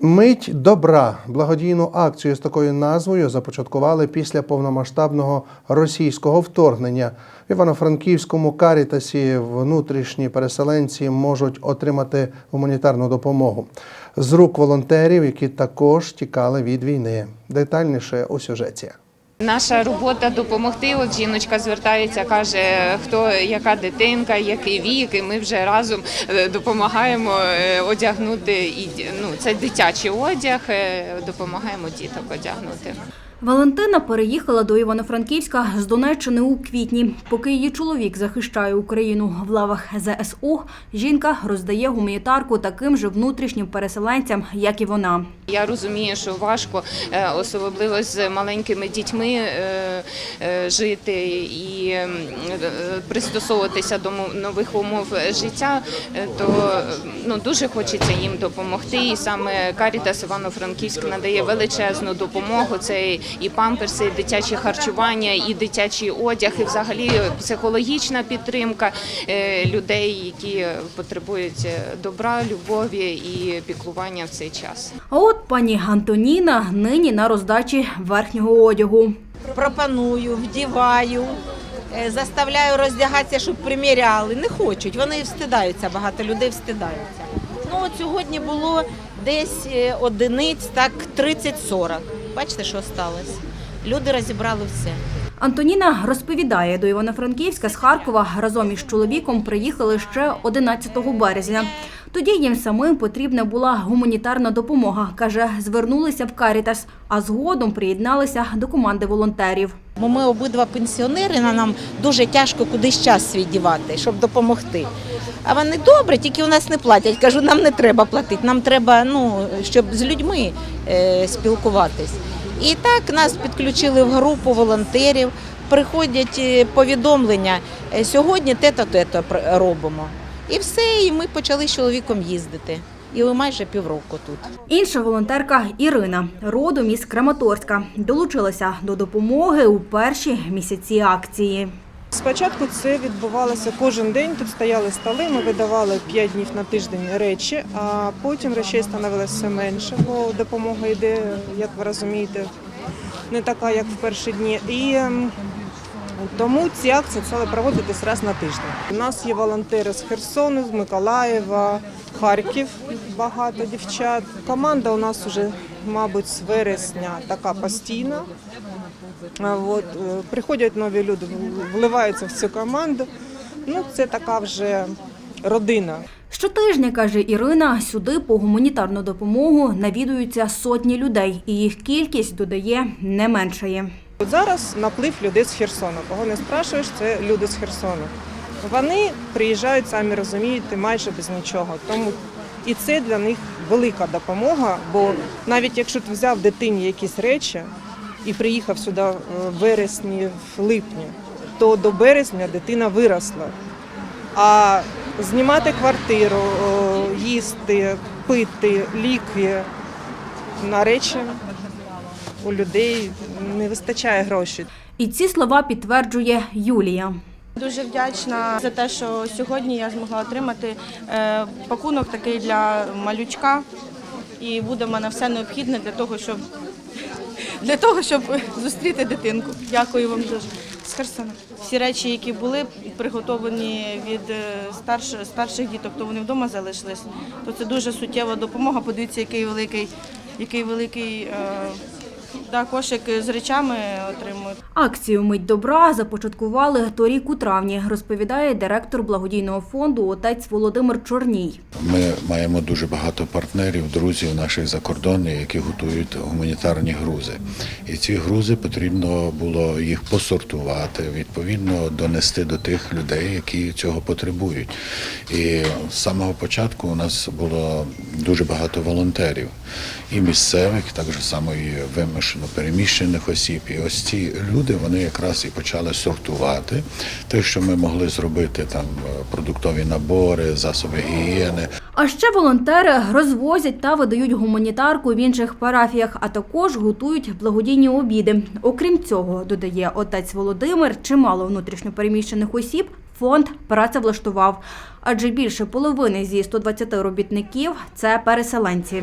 Мить добра благодійну акцію з такою назвою започаткували після повномасштабного російського вторгнення. В Івано-Франківському карітасі внутрішні переселенці можуть отримати гуманітарну допомогу з рук волонтерів, які також тікали від війни. Детальніше у сюжеті. Наша робота допомогти. От жіночка звертається, каже, хто яка дитинка, який вік, і ми вже разом е, допомагаємо е, одягнути і ну це дитячий одяг. е, Допомагаємо діток одягнути. Валентина переїхала до Івано-Франківська з Донеччини у квітні. Поки її чоловік захищає Україну в лавах ЗСУ, жінка роздає гуманітарку таким же внутрішнім переселенцям, як і вона. Я розумію, що важко, е, особливо з маленькими дітьми, е, е, жити і пристосовуватися до нових умов життя, то ну дуже хочеться їм допомогти. І саме Карітас Івано-Франківськ надає величезну допомогу. Це і памперси, і дитяче харчування, і дитячий одяг, і взагалі психологічна підтримка людей, які потребують добра, любові і піклування в цей час. А от пані Антоніна нині на роздачі верхнього одягу. пропоную, вдіваю, е, заставляю роздягатися, щоб приміряли. Не хочуть, вони встидаються, багато людей встидаються. Ну от сьогодні було десь е, одиниць, так 30-40. Бачите, що сталося? Люди розібрали все. Антоніна розповідає, до Івано-Франківська з Харкова разом із чоловіком приїхали ще 11 березня. Тоді їм самим потрібна була гуманітарна допомога. Каже, звернулися в Карітас, а згодом приєдналися до команди волонтерів. Бо ми обидва пенсіонери, на нам дуже тяжко кудись час свій щоб допомогти. А вони добре, тільки у нас не платять. Кажу, нам не треба платити, нам треба, ну, щоб з людьми е, спілкуватись. І так нас підключили в групу волонтерів. Приходять е, повідомлення. е, Сьогодні те-то, те-то робимо. І все, і ми почали з чоловіком їздити. І ми майже півроку тут. Інша волонтерка Ірина, родом із Краматорська, долучилася до допомоги у перші місяці акції. Спочатку це відбувалося кожен день. Тут стояли столи, ми видавали 5 днів на тиждень речі, а потім речей становилося все менше, бо допомога йде, як ви розумієте, не така, як в перші дні. І ем, тому ці акції стали проводитись раз на тиждень. У нас є волонтери з Херсону, з Миколаєва, Харків, багато дівчат. Команда у нас вже, мабуть, з вересня така постійна. От, е, приходять нові люди, вливаються в цю команду. Ну, це така вже родина. Щотижня, каже Ірина, сюди по гуманітарну допомогу навідуються сотні людей, і їх кількість додає не меншає. От зараз наплив людей з Херсону. Кого не спрашуєш, це люди з Херсону. Вони приїжджають, самі розумієте, майже без нічого. Тому і це для них велика допомога, бо навіть якщо ти взяв дитині якісь речі і приїхав сюди в вересні, в липні, то до березня дитина виросла. А знімати квартиру, їсти, пити, ліки на речі у людей не вистачає грошей. І ці слова підтверджує Юлія. Дуже вдячна за те, що сьогодні я змогла отримати е, пакунок такий для малючка, і буде в мене все необхідне для того, щоб для того, щоб зустріти дитинку. Дякую вам дуже. З Херсона. Всі речі, які були приготовані від е, старш, старших діток, то вони вдома залишились. То це дуже суттєва допомога. Подивіться, який великий, який великий е, да, кошик з речами отримують. Акцію Мить добра започаткували торік у травні, розповідає директор благодійного фонду отець Володимир Чорній. Ми маємо дуже багато партнерів, друзів наших закордонних, які готують гуманітарні грузи. І ці грузи потрібно було їх посортувати, відповідно донести до тих людей, які цього потребують. І з самого початку у нас було дуже багато волонтерів і місцевих, так само і вимушено переміщених осіб. І ось ці люди вони якраз і почали сортувати те, що ми могли зробити там е, продуктові набори, засоби гігієни. А ще волонтери розвозять та видають гуманітарку в інших парафіях, а також готують благодійні обіди. Окрім цього, додає отець Володимир, чимало внутрішньопереміщених осіб фонд працевлаштував, адже більше половини зі 120 робітників це переселенці.